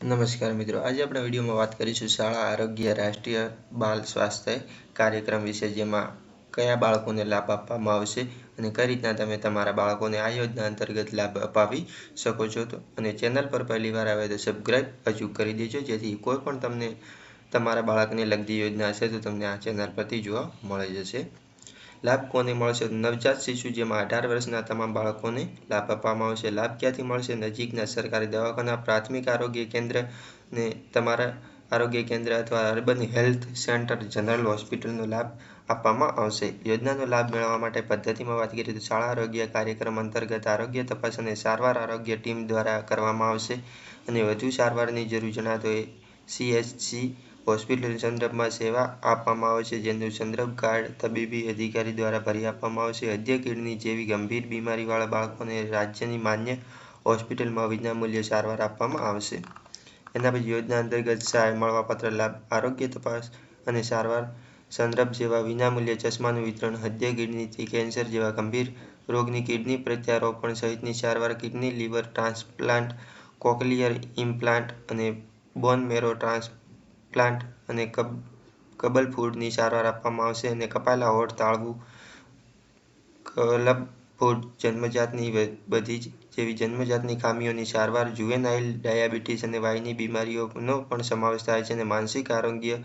નમસ્કાર મિત્રો. આજે આપણે વિડીયોમાં વાત કરીશું શાળા આરોગ્ય રાષ્ટ્રીય બાળ સ્વાસ્થ્ય કાર્યક્રમ વિશે, જેમાં કયા બાળકોને લાભ આપવામાં આવશે અને કઈ રીતના તમે તમારા બાળકોને આ યોજના અંતર્ગત લાભ અપાવી શકો છો તો અને ચેનલ પર પહેલીવાર આવે તો સબસ્ક્રાઈબ હજુ કરી દેજો, જેથી કોઈ પણ તમને તમારા બાળકને લગતી યોજના હશે તો તમને આ ચેનલ પરથી જોવા મળી જશે. લાભ કોને મળશે? નવજાત શિશુ જેમાં અઢાર વર્ષના તમામ બાળકોને લાભ આપવામાં આવશે. લાભ ક્યાંથી મળશે? નજીકના સરકારી દવાખાના, પ્રાથમિક આરોગ્ય કેન્દ્ર ને તમારા આરોગ્ય કેન્દ્ર અથવા અર્બન હેલ્થ સેન્ટર, જનરલ હોસ્પિટલનો લાભ આપવામાં આવશે. યોજનાનો લાભ મેળવવા માટે પદ્ધતિમાં વાત કરીએ તો શાળા આરોગ્ય કાર્યક્રમ અંતર્ગત આરોગ્ય તપાસ અને સારવાર આરોગ્ય ટીમ દ્વારા કરવામાં આવશે. અને વધુ સારવારની જરૂર જણાતો એ સીએચસી હોસ્પિટલ સંદર્ભમાં સેવા આપવામાં આવે છે, જેનું સંદર્ભ કાર્ડ તબીબી અધિકારી દ્વારા ભરી આપવામાં આવશે. હૃદય કિડની જેવી ગંભીર બીમારીવાળા બાળકોને રાજ્યની માન્ય હોસ્પિટલમાં વિનામૂલ્યે સારવાર આપવામાં આવશે. એના પછી યોજના અંતર્ગત સહાય મળવાપાત્ર લાભ, આરોગ્ય તપાસ અને સારવાર સંદર્ભ જેવા વિનામૂલ્યે ચશ્માનું વિતરણ હૃદય કિડનીથી કેન્સર જેવા ગંભીર રોગની કિડની પ્રત્યારોપણ સહિતની સારવાર, kidney liver transplant, cochlear implant અને બોન મેરો ટ્રાન્સ પ્લાન્ટ અને કબલ ફૂડની સારવાર આપવામાં આવશે અને કપાયેલા હોઠ તાળવું કલબ ફૂડ, જન્મજાતની બધી જ, જેવી જન્મજાતની ખામીઓની સારવાર, જુવેનાઇલ ડાયાબિટીસ અને વાયની બીમારીઓનો પણ સમાવેશ થાય છે અને માનસિક આરોગ્ય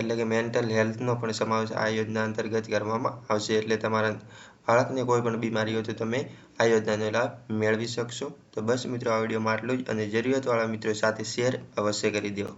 એટલે કે મેન્ટલ હેલ્થનો પણ સમાવેશ આ યોજના અંતર્ગત કરવામાં આવશે. એટલે તમારા બાળકને કોઈ પણ બીમારી હોય તો તમે આ યોજનાનો લાભ મેળવી શકશો. તો બસ મિત્રો, આ વિડીયોમાં આટલું જ અને જરૂરિયાતવાળા મિત્રો સાથે શેર અવશ્ય કરી દો.